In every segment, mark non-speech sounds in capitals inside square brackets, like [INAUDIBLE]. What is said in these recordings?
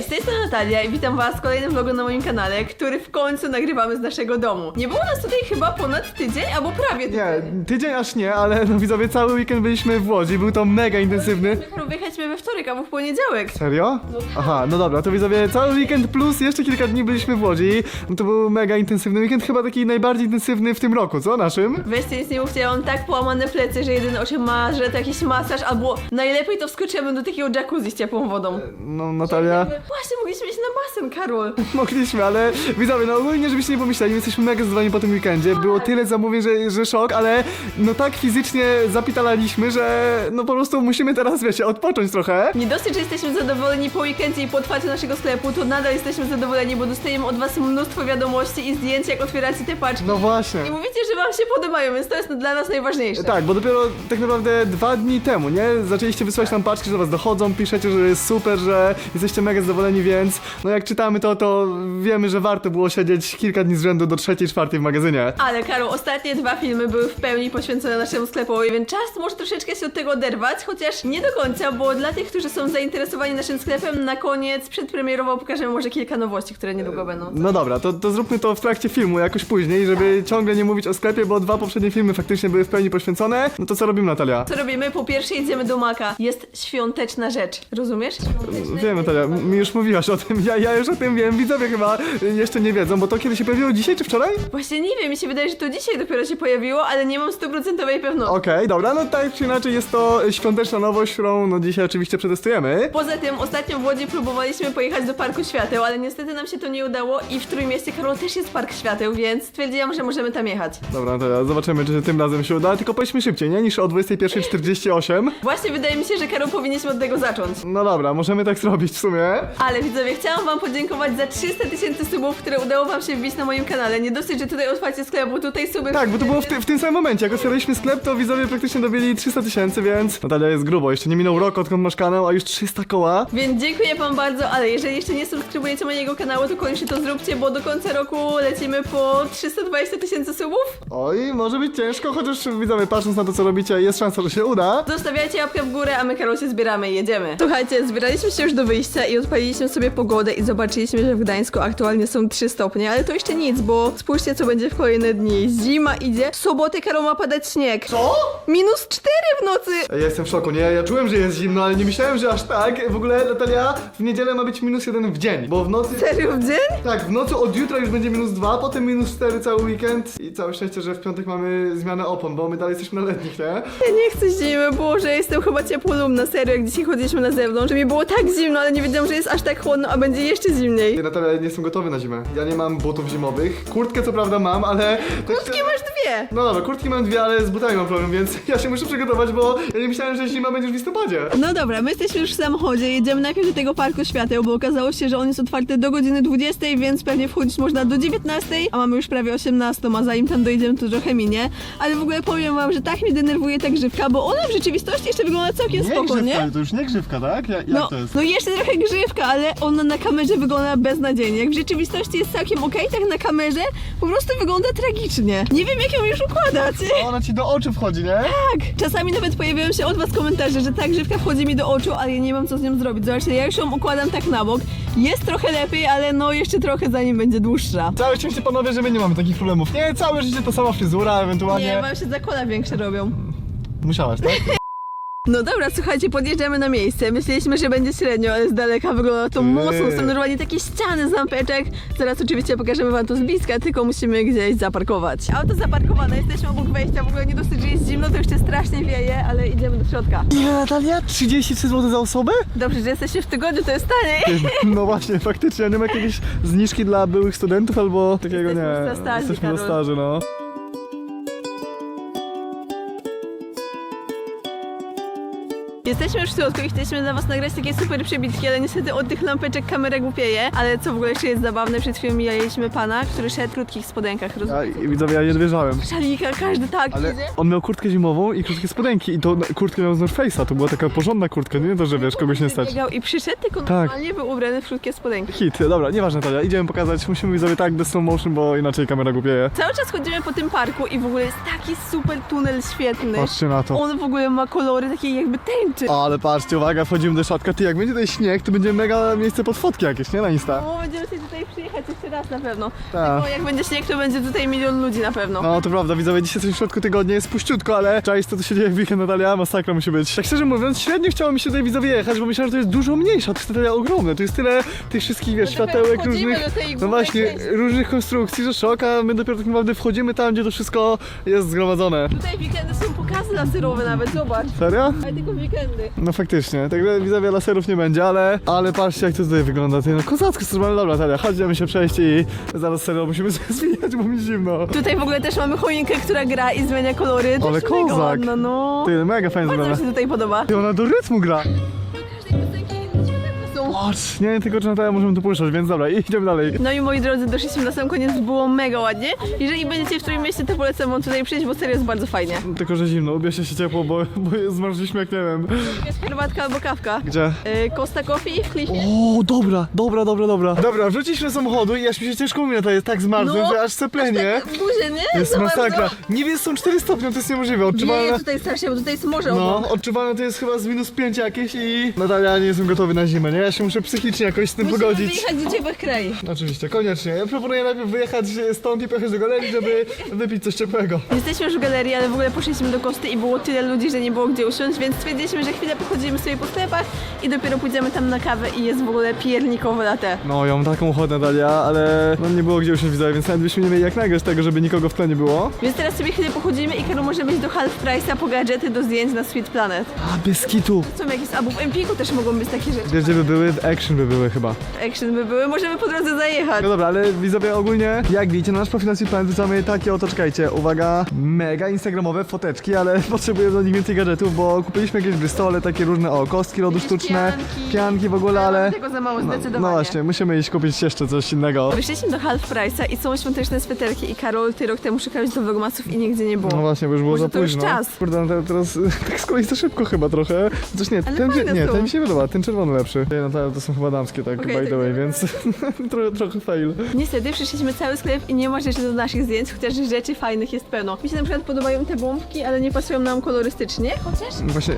Cześć, z tej strony Natalia i witam was w kolejnym vlogu na moim kanale, który w końcu nagrywamy z naszego domu. Nie było nas tutaj chyba ponad tydzień, albo prawie tydzień. Nie, tydzień aż nie, ale no widzowie, cały weekend byliśmy w Łodzi, był to mega intensywny. Wyjechaliśmy we wtorek albo w poniedziałek. Serio? Aha, no dobra, to widzowie, cały weekend plus jeszcze kilka dni byliśmy w Łodzi. No to był mega intensywny weekend, chyba taki najbardziej intensywny w tym roku, co? Naszym? Weźcie nic nie mówcie, ja mam tak połamane plecy, że jedyne o czym marzę to jakiś masaż, albo najlepiej to wskoczymy do takiego jacuzzi z ciepłą wodą. No Natalia, Jakby- Właśnie, mogliśmy iść na basen, Karol. [LAUGHS] mogliśmy, ale widzowie, no ogólnie żebyście nie pomyśleli, my jesteśmy mega zadowoleni po tym weekendzie. Było tyle zamówień, że, że szok, ale no tak fizycznie zapitalaliśmy, że no po prostu musimy teraz, wiecie, odpocząć trochę. Nie dosyć, że jesteśmy zadowoleni po weekendzie i po otwarciu naszego sklepu, to nadal jesteśmy zadowoleni, bo dostajemy od was mnóstwo wiadomości i zdjęć, jak otwieracie te paczki. No właśnie. I mówicie, że wam się podobają, więc to jest dla nas najważniejsze. Tak, bo dopiero tak naprawdę dwa dni temu, nie? Zaczęliście wysyłać nam paczki, że do was dochodzą, piszecie, że jest super, że jesteście mega zadowoleni, więc no jak czytamy to, to wiemy, że warto było siedzieć kilka dni z rzędu do trzeciej, czwartej w magazynie. Ale Karol, ostatnie dwa filmy były w pełni poświęcone naszemu sklepowi, więc czas może troszeczkę się od tego oderwać, chociaż nie do końca, bo dla tych, którzy są zainteresowani naszym sklepem, na koniec przedpremierowo pokażemy może kilka nowości, które niedługo będą. No dobra, to, to zróbmy to w trakcie filmu jakoś później, żeby ciągle nie mówić o sklepie, bo dwa poprzednie filmy faktycznie były w pełni poświęcone. No to co robimy, Natalia? Co robimy? Po pierwsze idziemy do Maka. Jest świąteczna rzecz, rozumiesz? Wiem, Natalia, mi już mówiłaś o tym, ja, ja już o tym wiem, widzowie chyba jeszcze nie wiedzą, bo to kiedy się pojawiło dzisiaj czy wczoraj? Właśnie nie wiem, mi się wydaje, że to dzisiaj dopiero się pojawiło, ale nie mam stuprocentowej pewności. Okej, dobra, no tak czy inaczej jest to świąteczna nowość, którą no dzisiaj oczywiście przetestujemy. Poza tym ostatnio w Łodzi próbowaliśmy pojechać do Parku Świateł, ale niestety nam się to nie udało i w Trójmieście Karol też jest Park Świateł, więc stwierdziłam, że możemy tam jechać. Dobra, to ja zobaczymy, czy tym razem się uda, tylko powiedzmy szybciej, nie? Niż o 21.48. Właśnie wydaje mi się, że Karol powinniśmy od tego zacząć. No dobra, możemy tak zrobić w sumie. Ale widzowie, chciałam wam podziękować za 300 tysięcy subów, które udało wam się wbić na moim kanale. Nie dosyć, że tutaj otwarcie sklepu, tutaj suby. Tak, bo to było w, ty, w tym samym momencie, jak otwieraliśmy sklep, to widzowie praktycznie dobili 300 tysięcy, więc Natalia jest grubo, jeszcze nie minął rok, odkąd masz kanał, a już 300 koła. Więc dziękuję wam bardzo, ale jeżeli jeszcze nie subskrybujecie mojego kanału, to koniecznie to zróbcie, bo do końca roku lecimy po 320 tysięcy subów. Oj, może być ciężko, chociaż widzowie, patrząc na to, co robicie, jest szansa, że się uda. Zostawiajcie łapkę w górę, a my Karol się zbieramy i jedziemy. Słuchajcie, zbieraliśmy się już do wyjścia i odpaliliśmy sobie pogodę i zobaczyliśmy, że w Gdańsku aktualnie są 3 stopnie, ale to jeszcze nic, bo spójrzcie co będzie w kolejne dni. Zima idzie, w sobotę Karol ma padać śnieg. Co? Minus 4 w nocy! Ja jestem w szoku, nie? Ja czułem, że jest zimno, ale nie myślałem, że aż tak. W ogóle, Natalia, w niedzielę ma być minus jeden w dzień, bo w nocy... Serio w dzień? Tak, w nocy od jutra już będzie minus dwa, potem minus cztery cały weekend i całe szczęście, że w piątek mamy zmianę opon, bo my dalej jesteśmy na letnich, nie? Ja nie chcę zimy, Boże, jestem chyba ciepłolubna, serio, jak dzisiaj chodziliśmy na zewnątrz, że mi było tak zimno, ale nie wiedziałam, że jest aż tak chłodno, a będzie jeszcze zimniej. Ty, Natalia, ja nie jestem gotowy na zimę. Ja nie mam butów zimowych. Kurtkę co prawda mam, ale... Kurtki masz dwie! No dobra, kurtki mam dwie, ale z butami mam problem, więc [LAUGHS] ja się muszę przygotować, bo ja nie myślałem, że zima będzie już w listopadzie. No dobra, my jesteśmy już w samochodzie, jedziemy najpierw do tego parku świateł, bo okazało się, że on jest otwarty do godziny 20, więc pewnie wchodzić można do 19, a mamy już prawie 18, a zanim tam dojedziemy to trochę minie. Ale w ogóle powiem wam, że tak mnie denerwuje ta grzywka, bo ona w rzeczywistości jeszcze wygląda całkiem spoko, nie? to już nie grzywka, tak? Jak, No, no jeszcze trochę grzywka, ale ona na kamerze wygląda beznadziejnie. Jak w rzeczywistości jest całkiem okej, tak na kamerze po prostu wygląda tragicznie. Nie wiem jak ją już układać. Ona ci do oczu wchodzi, nie? Tak! Czasami nawet pojawiają się od was komentarze, że ta grzywka wchodzi mi do oczu, ale ja nie mam co z nią zrobić. Zobaczcie, ja już ją układam tak na bok. Jest trochę lepiej, ale no jeszcze trochę zanim będzie dłuższa. Całe szczęście panowie, że my nie mamy takich problemów. Nie, całe życie to sama fryzura, ewentualnie... Nie, wam się zakłada większe robią. Musiałaś, tak? No dobra, słuchajcie, podjeżdżamy na miejsce. Myśleliśmy, że będzie średnio, ale z daleka wygląda to mocno. Są normalnie takie ściany z lampeczek. Zaraz oczywiście pokażemy wam to z bliska, tylko musimy gdzieś zaparkować. Auto zaparkowane, jesteśmy obok wejścia. W ogóle nie dosyć, że jest zimno, to jeszcze strasznie wieje, ale idziemy do środka. Nie, Natalia, 33 zł za osobę? Dobrze, że jesteście w tygodniu, to jest taniej. No właśnie, faktycznie, nie ma jakiejś zniżki dla byłych studentów albo takiego Jesteśmy nie. za starzy, Jesteśmy za Karol. starzy, no. Jesteśmy już w środku i chcieliśmy dla was nagrać takie super przebitki, ale niestety od tych lampeczek kamera głupieje. Ale co w ogóle jeszcze jest zabawne, przed chwilą mijaliśmy pana, który szedł w krótkich spodenkach, Ja, rozumiecie? widzowie, ja nie wierzałem. Szalika, każdy tak Ale idzie. on miał kurtkę zimową i krótkie spodenki i to na- kurtkę miał z North Face'a, to była taka porządna kurtka, nie to, że wiesz, kogoś nie stać. Biegał I przyszedł, tylko Tak. normalnie był ubrany w krótkie spodenki. Hit, dobra, nieważne Talia, idziemy pokazać, musimy widzowie tak bez slow motion, bo inaczej kamera głupieje. Cały czas chodzimy po tym parku i w ogóle jest taki super tunel świetny. Patrzcie na to. On w ogóle ma kolory takie jakby tęczy. Rzeczy. Ale patrzcie, uwaga, wchodzimy do środka. Ty, jak będzie tutaj śnieg, to będzie mega miejsce pod fotki jakieś, nie? Na Insta. No, będziemy sobie tutaj przyjechać jeszcze raz na pewno. Tak. Tylko jak będzie śnieg, to będzie tutaj milion ludzi na pewno. No to prawda, widzowie, dzisiaj coś w środku tygodnia jest puściutko, ale czaisz co tu się dzieje w weekend Natalia, masakra musi być. Tak szczerze mówiąc, średnio chciało mi się tutaj widzowie jechać, bo myślałem, że to jest dużo mniejsze, a to jest Natalia ogromne, tu jest tyle tych wszystkich, wiesz, No dopiero światełek wchodzimy różnych, do tej no głównej właśnie, części. różnych konstrukcji, że szok, a my dopiero tak naprawdę wchodzimy tam, gdzie to wszystko jest zgromadzone. Tutaj weekendy są pokazy laserowe nawet, zobacz. Serio? Ale tylko w No faktycznie, także widzowie laserów nie będzie, ale, ale patrzcie jak to tutaj wygląda, ty, no kozacko, to dobra Natalia, chodźmy się przejść i zaraz serio musimy [LAUGHS] zwijać, bo mi zimno. Tutaj w ogóle też mamy choinkę, która gra i zmienia kolory. Też Ale mega kozak. ładna, no. Ty, mega fajnie Bardzo mi się tutaj podoba. Ty, ona do rytmu gra. Patrz, nie wiem tylko czy Natalia możemy tu puszczać, więc dobra, [LAUGHS] idziemy dalej. No i moi drodzy, doszliśmy na sam koniec, było mega ładnie. Jeżeli będziecie w którym mieście, to polecam wam tutaj przyjść, bo serio jest bardzo fajnie. Tylko, że zimno, ubierzcie się ciepło, bo, bo zmarzliśmy jak nie wiem. Jest herbatka albo kawka. Gdzie? Yy, Costa Coffee w klisie. O, dobra, dobra, dobra, dobra. Dobra, wróciliśmy do samochodu i aż mi się ciężko mówi, to jest tak zmarzłem, No, że aż seplenie. W górze, nie? Jest Za masakra. Nie wiem, są 4 stopnie, to jest niemożliwe. Nie, Odczuwalne. tutaj strasznie, bo tutaj jest morze No, odczuwalne to jest chyba z minus 5 jakieś i Natalia, nie jestem gotowy na zimę, nie? Ja się muszę psychicznie jakoś z tym Musimy pogodzić. wyjechać do ciepłych krajów. Oczywiście, koniecznie. Ja proponuję najpierw wyjechać stąd i pojechać do galerii, żeby wypić coś ciepłego. Jesteśmy już w galerii, ale w ogóle poszliśmy do Kosty i było tyle ludzi, że nie było gdzie usiąść, więc stwierdziliśmy, że chwilę pochodzimy sobie po sklepach i dopiero pójdziemy tam na kawę i jest w ogóle piernikowe latte. No, ja mam taką ochotę, Natalia, ale no nie było gdzie usiąść więc nawet byśmy nie mieli jak nagrać tego, żeby nikogo w tle nie było. Więc teraz sobie chwilę pochodzimy i Karol może być do Half Price'a po gadżety do zdjęć na Sweet Planet. A, biskitu. Są jakieś, albo w Empiku też mogą być takie rzeczy. Wiesz, gdzie by były? W Action by były chyba. Action by były, możemy po drodze zajechać. No dobra, ale widzowie ogólnie, jak widzicie, na nasz profil na wrzucamy takie oto, czekajcie, uwaga, mega instagramowe foteczki, ale [LAUGHS] potrzebuję do nich więcej gadżetów, bo kupiliśmy jakieś brystole, takie różne, o, kostki lodu Jakieś sztuczne, pianki. pianki w ogóle, Ale tego za mało, No, zdecydowanie. no właśnie, musimy iść kupić jeszcze coś innego. Wyszliśmy do Half Price'a i są świąteczne sweterki i Karol, ty rok temu szukałeś do vlogmasów i nigdzie nie było. No właśnie, bo już było Może za to już późno. czas. Kurde, no te- teraz [LAUGHS] tak z kolei za szybko chyba trochę. Chociaż nie, Ale ten, fajne nie, są. ten mi się podoba, ten czerwony lepszy. Nie, no to, to są chyba damskie, tak, Okej, by tak the way, nie więc [LAUGHS] trochę, trochę fail. Niestety przeszliśmy cały sklep i nie ma rzeczy do naszych zdjęć, chociaż rzeczy fajnych jest pełno. Mi się na przykład podobają te bombki, ale nie pasują nam kolorystycznie, chociaż Właśnie,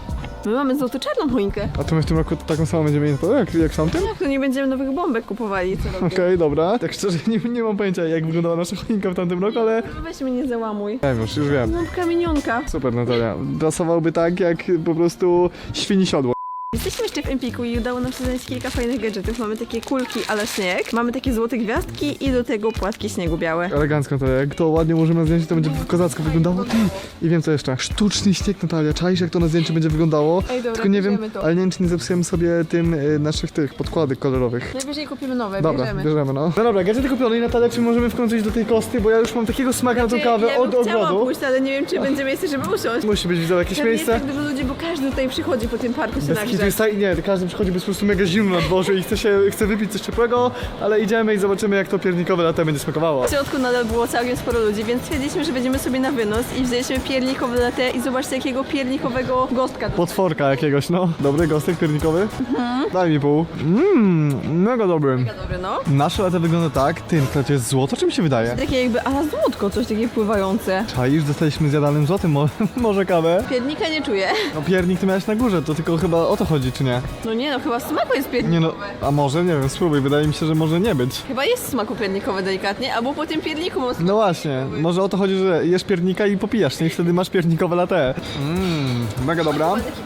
my mamy złoto-czarną choinkę. a to my w tym roku taką samą będziemy mieli, to jak, jak w tamtym? Tak, to nie będziemy nowych bombek kupowali co roku. Okej, dobra. Tak szczerze nie, nie mam pojęcia jak wyglądała nasza choinka w tamtym roku, ale... No Weź mnie nie załamuj. Wiem, już, już wiem. Bombka minionka. Super Natalia. Dasowałby tak jak po prostu świni siodło. Jesteśmy jeszcze w Empiku i udało nam się znaleźć kilka fajnych gadżetów. Mamy takie kulki ale śnieg, mamy takie złote gwiazdki i do tego płatki śniegu białe. Elegancko to jak to ładnie ułożymy na zdjęciu, to będzie kozacko wyglądało. Ty. I wiem co jeszcze. Sztuczny śnieg Natalia. Czaisz jak to na zdjęciu będzie wyglądało? Ej, dobra, Tylko nie wiem, bierzemy to. ale nie wiem czy nie zepsujemy sobie tym y, naszych tych podkładek kolorowych. Najwyżej kupimy nowe, Dobra, bierzemy. bierzemy no. No dobra, gadżety kupione i Natalia, czy możemy w końcu iść do tej kosty, bo ja już mam takiego smaka na tą kawę ja bym od chciała ogrodu. pójść, ale nie wiem, czy będzie miejsce, żeby usiąść. Musi być widział jakieś Pewnie jest miejsce. tak dużo ludzi, bo każdy tutaj przychodzi po tym parku się Bez. Jest tak, nie, każdy przychodzi bez po prostu mega zimno na dworze i chce się, chce wypić coś ciepłego, ale idziemy i zobaczymy jak to piernikowe latte będzie smakowało. W środku nadal było całkiem sporo ludzi, więc stwierdziliśmy, że będziemy sobie na wynos i wzięliśmy piernikowe latte i zobaczcie jakiego piernikowego gostka. Potworka jakiegoś, no. Dobry gostek piernikowy? Mhm. Daj mi pół. Mmm, mega dobry. Mega dobre, no. Nasze latte wygląda tak, ty, to jest złoto, czy mi się wydaje? Takie jakby, a złotko, coś takie pływające. Czaisz, dostaliśmy z jadalnym złotym, mo [LAUGHS] może kawę? Piernika nie czuję. No piernik ty miałeś na górze, to tylko chyba o to chodzi, czy nie? No nie no, chyba w smaku jest piernikowe. Nie no, a może, nie wiem, spróbuj, wydaje mi się, że może nie być. Chyba jest w smaku piernikowe delikatnie, albo po tym pierniku mam smak No właśnie, może o to chodzi, że jesz piernika i popijasz, nie? I wtedy masz piernikowe latte. Mmm, mega dobra. taki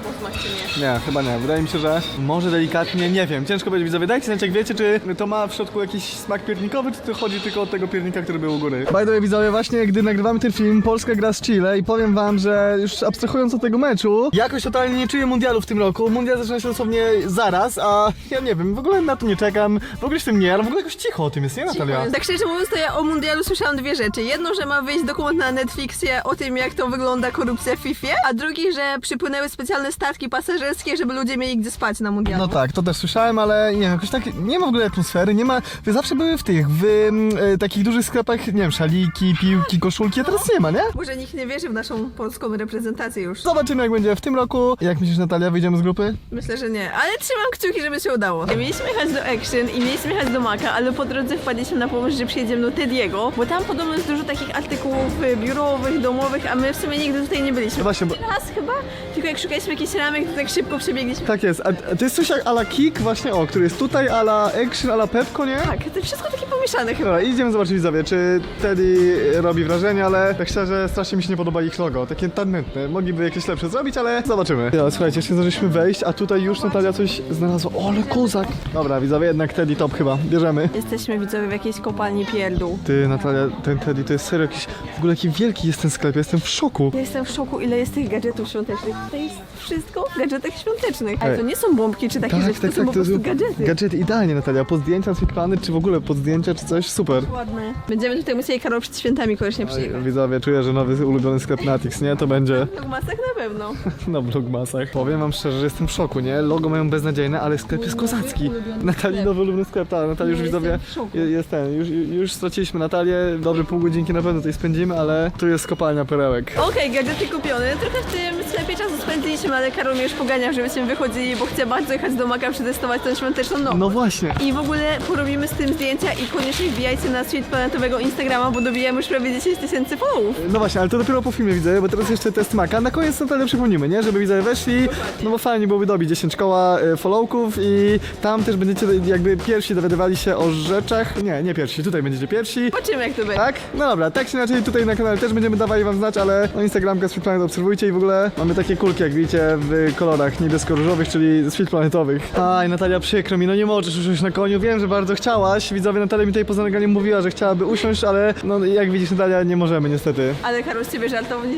nie. Chyba nie. Wydaje mi się, że może delikatnie, nie wiem. Ciężko będzie widzowie. Dajcie znać, jak wiecie, czy to ma w środku jakiś smak piernikowy, czy to chodzi tylko od tego piernika, który był u góry. By the way, widzowie, właśnie gdy nagrywamy ten film, Polska gra z Chile i powiem wam, że już abstrahując od tego meczu, jakoś totalnie nie czuję mundialu w tym roku. Mundial zaczyna się dosłownie zaraz, a ja nie wiem, w ogóle na to nie czekam, w ogóle się tym nie, ale w ogóle jakoś cicho o tym jest, nie Natalia? Tak szczerze mówiąc, to ja o mundialu słyszałam dwie rzeczy. Jedno, że ma wyjść dokument na Netflixie o tym, jak to wygląda korupcja w FIFA, a drugi, że przypłynęły specjalne statki pasażerskie, żeby ludzie mieli gdzie spać na mundialu. No tak, to też słyszałem, ale nie wiem, jakoś tak nie ma w ogóle atmosfery, nie ma, wy zawsze były w tych, w mm, e, takich dużych sklepach, nie wiem, szaliki, piłki, koszulki, a teraz nie ma, nie? Może nikt nie wierzy w naszą polską reprezentację już. Zobaczymy jak będzie w tym roku. Jak myślisz Natalia, wyjdziemy z grupy? Myślę, że nie, ale trzymam kciuki, żeby się udało. Mieliśmy jechać do Action i mieliśmy jechać do Maka, ale po drodze wpadliśmy na pomysł, że przyjedziemy do Tediego, bo tam podobno jest dużo takich artykułów y, biurowych, domowych, a my w sumie nigdy tutaj nie byliśmy. No właśnie, bo... Raz chyba, tylko jak szukaliśmy jakichś ramek, to tak szybko przebiegliśmy. Tak jest, a, a to jest coś jak ala kick właśnie, o, który jest tutaj, ala action, ala pepko, nie? Tak, to wszystko takie pomieszane chyba. Dobra, idziemy zobaczyć widzowie, czy Teddy robi wrażenie, ale tak szczerze strasznie mi się nie podoba ich logo, takie tandetne, mogliby jakieś lepsze zrobić, ale zobaczymy. Ja, słuchajcie, jeszcze zdążyliśmy wejść, a tutaj już Natalia coś znalazła, o, ale kozak! Dobra, widzowie, jednak Teddy top chyba, bierzemy. Jesteśmy widzowie w jakiejś kopalni pierdół. Ty, Natalia, ten Teddy to jest serio jakiś, w ogóle jaki wielki jest ten sklep, jestem w szoku. Ja jestem w szoku, ile jest tych gadżetów świątecznych. To jest wszystko w świątecznych. Ale to nie są bombki czy takie rzeczy, to są po prostu gadżety. Gadżety idealnie, Natalia, pod zdjęcia z plany, czy w ogóle pod zdjęcia, czy coś, super. Ładne. Będziemy tutaj musieli Karol przed świętami koniecznie przyjechać. Widzowie, czuję, że nowy ulubiony sklep Natix, nie? To będzie W masach na pewno. [LAUGHS] na vlogmasach. Powiem wam szczerze, że jestem w szoku, nie? Logo mają beznadziejne, ale sklep jest kozacki. Natalii nowy ulubiony sklep, tak, Natalii już widzowie, jest ten, już, już straciliśmy Natalię, dobre pół godzinki na pewno tutaj spędzimy, ale tu jest kopalnia perełek. Okej, gadżety kupione. Trochę w tym sklepie czasu spędziliśmy, ale Karol mnie już poganiał, żebyśmy wychodzili, bo chce bardzo jechać do Maka przetestować tą świąteczną noc. No właśnie. I w ogóle porobimy z tym zdjęcia i koniecznie wbijajcie na Sweet Planetowego Instagrama, bo dobijamy już prawie 10 tysięcy followów. No właśnie, ale to dopiero po filmie widzę, bo teraz jeszcze test Maka. Na koniec Natalię przypomnimy, nie? Żeby widzowie weszli, no bo fajnie byłoby dobić 10 koła e, followków i tam też będziecie jakby pierwsi dowiadywali się o rzeczach. Nie, nie pierwsi, tutaj będziecie pierwsi. Zobaczymy jak to będzie. Tak? No dobra, tak czy inaczej tutaj na kanale też będziemy dawali wam znać, ale no Instagramka Sweet Planet obserwujcie i w ogóle mamy takie kulki, jak widzicie, w kolorach niebiesko-różowych, czyli Sweet Planetowych. Aj, Natalia, przykro mi, no nie możesz usiąść na koniu, wiem, że bardzo chciałaś. Widzowie, Natalia mi tutaj poza nagraniem mówiła, że chciałaby usiąść, ale no jak widzisz, Natalia, nie możemy niestety. Ale Karol z ciebie żartował nie...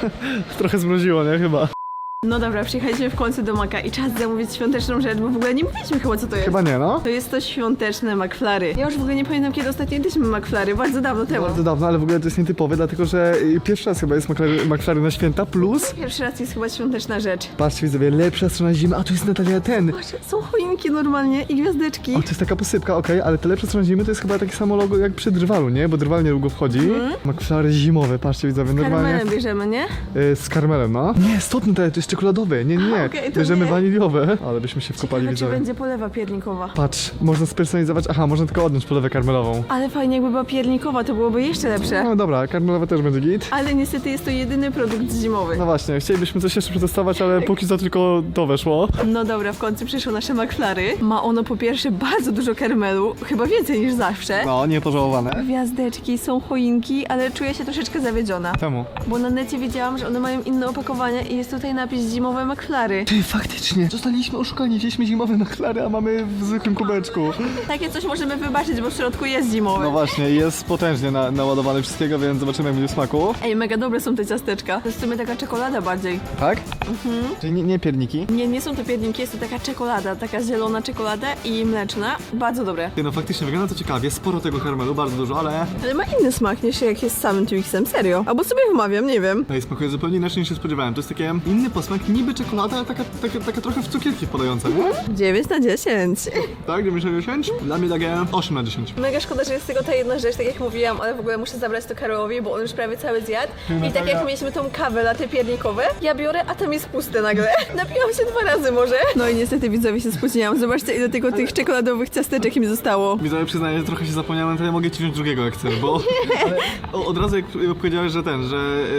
[LAUGHS] Trochę zmroziło, nie? Chyba. No dobra, przyjechaliśmy w końcu do Maka i czas zamówić świąteczną rzecz, bo w ogóle nie mówiliśmy chyba co to jest. Chyba nie, no. To jest to świąteczne McFlary. Ja już w ogóle nie pamiętam kiedy ostatnio jedliśmy McFlary, bardzo dawno temu. Bardzo dawno, ale w ogóle to jest nietypowe, dlatego że y, pierwszy raz chyba jest McLaren, McLaren na święta, plus... Pierwszy raz jest chyba świąteczna rzecz. Patrzcie widzowie, lepsza strona zimy, a tu jest Natalia ten. Patrz, są choinki normalnie i gwiazdeczki. O, to jest taka posypka, okej, ale te lepsze strony zimy to jest chyba takie samo logo jak przy drwalu, nie? Bo drwal niedługo wchodzi. McFlary zimowe, patrzcie widzowie, normalnie. Karmelem bierzemy, nie? Y, z karmelem, no. Nie, stopny to jest czekoladowe, nie, nie. okej, to Bierzemy nie. waniliowe. Ale byśmy się wkopali Ciekawe, czy widzowie. będzie polewa piernikowa. Patrz, można spersonalizować, aha, można tylko odjąć polewę karmelową. Ale fajnie jakby była piernikowa, to byłoby jeszcze lepsze. No dobra, karmelowe też będzie git. Ale niestety jest to jedyny produkt zimowy. No właśnie, chcielibyśmy coś jeszcze przetestować, ale póki co tylko to weszło. No dobra, w końcu przyszło nasze McFlary. Ma ono po pierwsze bardzo dużo karmelu, chyba więcej niż zawsze. No, niepożałowane. Gwiazdeczki, są choinki, ale czuję się troszeczkę zawiedziona. Czemu? Bo na necie widziałam, że one mają inne opakowania i jest tutaj napis zimowe McFlary. Ty, faktycznie, zostaliśmy oszukani, wzięliśmy zimowe McLary, a mamy w zwykłym kubeczku. Takie coś możemy wybaczyć, bo w środku jest zimowe. No właśnie, jest potężnie na, naładowany wszystkiego, więc zobaczymy jak będzie smaku. Ej, mega dobre są te ciasteczka. To jest w sumie taka czekolada bardziej. Tak? Czyli nie, nie pierniki? Nie, nie są to pierniki, jest to taka czekolada, taka zielona czekolada i mleczna. Bardzo dobre. Ty, no faktycznie wygląda to ciekawie, sporo tego karmelu, bardzo dużo, ale... Ale ma inny smak niż jak jest z samym Twixem, serio. Albo sobie wymawiam, nie wiem. Ej, smakuje zupełnie inaczej niż się spodziewałem. To jest takie inny posmak, niby czekolada, ale taka, taka, taka trochę w cukierki wpadająca, nie? 9 na 10. Tak, 9 na 10? Dla mnie takie 8 na 10. Mega szkoda, że jest tylko ta jedna rzecz, tak jak mówiłam, ale w ogóle muszę zabrać to Karolowi, bo on już prawie cały zjadł. I tak jak mieliśmy tą kawę latte piernikowe, ja biorę, a tam jest puste nagle. [LAUGHS] Napiłam się dwa razy może. No i niestety widzowie się spóźniłam. Zobaczcie ile tylko tych czekoladowych ciasteczek mi zostało. Widzowie przyznaję, że trochę się zapomniałem, to ja mogę ci wziąć drugiego jak chcesz, bo [LAUGHS] ale od razu jak powiedziałeś, że ten, że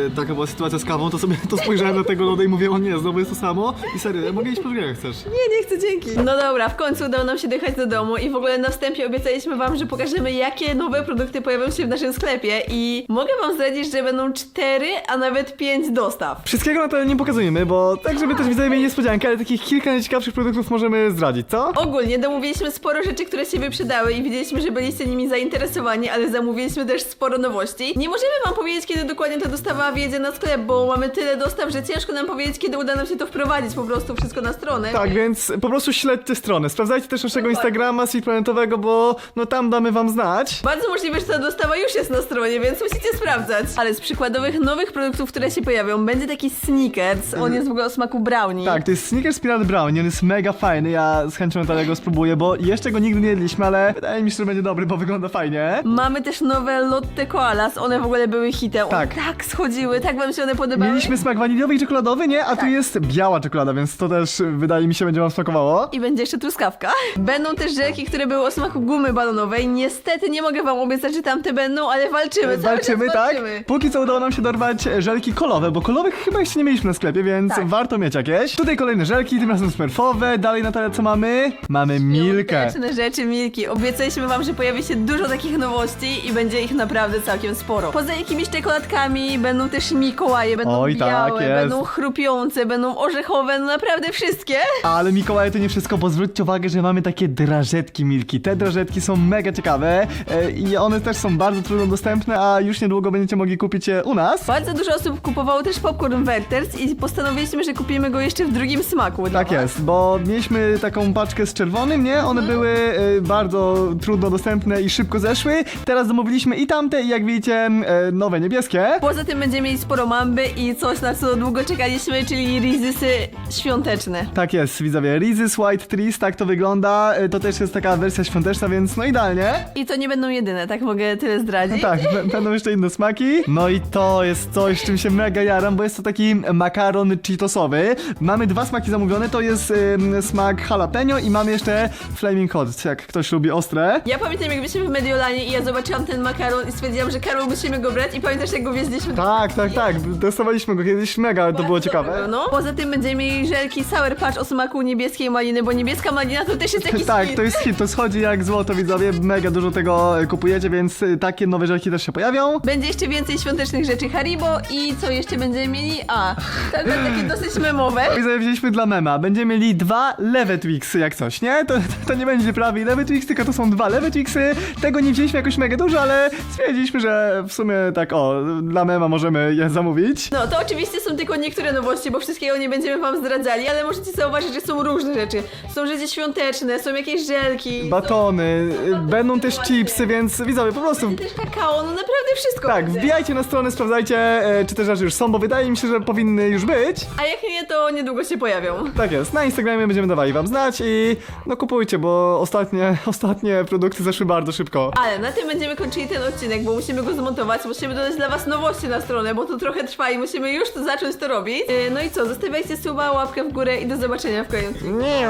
e, taka była sytuacja z kawą, to sobie to spojrzałem na tego loda i mówię, o nie, znowu jest to samo i serio, ja mogę iść po drugiego jak chcesz. Nie, nie chcę, dzięki. No dobra, w końcu udało nam się dojechać do domu i w ogóle na wstępie obiecaliśmy wam, że pokażemy jakie nowe produkty pojawią się w naszym sklepie i mogę wam zdradzić, że będą cztery, a nawet pięć dostaw. Wszystkiego na to nie pokazujemy, bo tak, żeby też widzowie mieli niespodziankę, ale takich kilka najciekawszych produktów możemy zdradzić, co? Ogólnie domówiliśmy sporo rzeczy, które się wyprzedały i widzieliśmy, że byliście nimi zainteresowani, ale zamówiliśmy też sporo nowości. Nie możemy wam powiedzieć, kiedy dokładnie ta dostawa wjedzie na sklep, bo mamy tyle dostaw, że ciężko nam powiedzieć, kiedy uda nam się to wprowadzić po prostu wszystko na stronę. Tak, więc po prostu śledźcie stronę. Sprawdzajcie też naszego Dokładnie. Instagrama Sweet Planetowego, bo no tam damy wam znać. Bardzo możliwe, że ta dostawa już jest na stronie, więc musicie sprawdzać. Ale z przykładowych nowych produktów, które się pojawią, będzie taki Snickers. On jest w ogóle o smaku brownie. Tak, to jest Snickers Peanut Brownie, on jest mega fajny, ja z chęcią Natalia go spróbuję, bo jeszcze go nigdy nie jedliśmy, ale wydaje mi się, że będzie dobry, bo wygląda fajnie. Mamy też nowe Lotte Koalas, one w ogóle były hitem. Tak. One tak schodziły, tak wam się one podobały. Mieliśmy smak waniliowy i czekoladowy, nie? A tu jest biała czekolada, więc to też y, wydaje mi się będzie wam smakowało. I będzie jeszcze truskawka. Będą też żelki, które były o smaku gumy balonowej. Niestety nie mogę wam obiecać, że tamte będą, ale walczymy. cały Walczymy, czas tak? walczymy. Póki co udało nam się dorwać e, żelki kolowe, bo kolowych chyba jeszcze nie mieliśmy na sklepie, więc Tak. warto mieć jakieś. Tutaj kolejne żelki, tym razem smurfowe. Dalej Natalia, co mamy? Mamy milkę. Świąteczne rzeczy, milki. Obiecaliśmy wam, że pojawi się dużo takich nowości i będzie ich naprawdę całkiem sporo. Poza jakimiś czekoladkami będą też Mikołaje, będą Oj, tak, białe, jest. będą chrupiące, będą orzechowe, no naprawdę wszystkie. Ale Mikołaje to nie wszystko, bo zwróćcie uwagę, że mamy takie drażetki milki. Te drażetki są mega ciekawe e, i one też są bardzo trudno dostępne, a już niedługo będziecie mogli kupić je u nas. Bardzo dużo osób kupowało też popcorn Werters i postanowiliśmy, że kupimy go jeszcze w drugim smaku. dla Tak was. jest, bo mieliśmy taką paczkę z czerwonym, nie? One były e, bardzo trudno dostępne i szybko zeszły. Teraz zamówiliśmy i tamte, i jak widzicie, e, nowe niebieskie. Poza tym będziemy mieli sporo mamby i coś, na co długo czekaliśmy, czyli rizysy świąteczne. Tak jest, widzowie. Reese's White Trees, tak to wygląda. E, To też jest taka wersja świąteczna, więc no idealnie. I to nie będą jedyne, tak mogę tyle zdradzić. Tak, b- będą jeszcze inne smaki. No i to jest coś, czym się mega jaram, bo jest to taki makaron cheetosowy. Mamy dwa smaki zamówione, to jest ym, smak jalapeno i mamy jeszcze flaming hot, jak ktoś lubi ostre. Ja pamiętam jak byliśmy w Mediolanie i ja zobaczyłam ten makaron i stwierdziłam, że Karol musimy go brać i pamiętasz jak go wieźliśmy Tak, tak, tak. Testowaliśmy go kiedyś, mega to było Bardzo ciekawe. Dobre, No. Poza tym będziemy mieli żelki Sour Patch o smaku niebieskiej maliny, bo niebieska malina to też jest jakiś Tak, hit. to jest hit, to schodzi jak złoto, widzowie. Mega dużo tego e, kupujecie, więc e, takie nowe żelki też się pojawią. Będzie jeszcze więcej świątecznych rzeczy Haribo i co jeszcze będziemy mieli? A, będą takie dosyć memowe. [LAUGHS] Widzowie, wzięliśmy dla mema. Będziemy mieli dwa lewe Twixy, jak coś, nie? To, to nie będzie prawy i lewy Twix, tylko to są dwa lewe Twixy. Tego nie wzięliśmy jakoś mega dużo, ale stwierdziliśmy, że w sumie tak, o, dla mema możemy je zamówić. No, to oczywiście są tylko niektóre nowości, bo wszystkiego nie będziemy wam zdradzali, ale możecie zauważyć, że są różne rzeczy. Są rzeczy świąteczne, są jakieś żelki. Batony, y, będą też chipsy, więc widzowie, po prostu... Są też kakao, no naprawdę wszystko Tak, będzie. wbijajcie na stronę, sprawdzajcie, e, czy te rzeczy już są, bo wydaje mi się, że powinny już być. A jak nie, to niedługo się pojawią. Tak jest, na Instagramie będziemy dawali wam znać i no kupujcie, bo ostatnie, [LAUGHS] ostatnie produkty zeszły bardzo szybko. Ale na tym będziemy kończyli ten odcinek, bo musimy go zmontować, musimy dodać dla was nowości na stronę, bo to trochę trwa i musimy już to zacząć to robić. Yy, No i co, zostawiajcie suba, łapkę w górę i do zobaczenia w. Nie,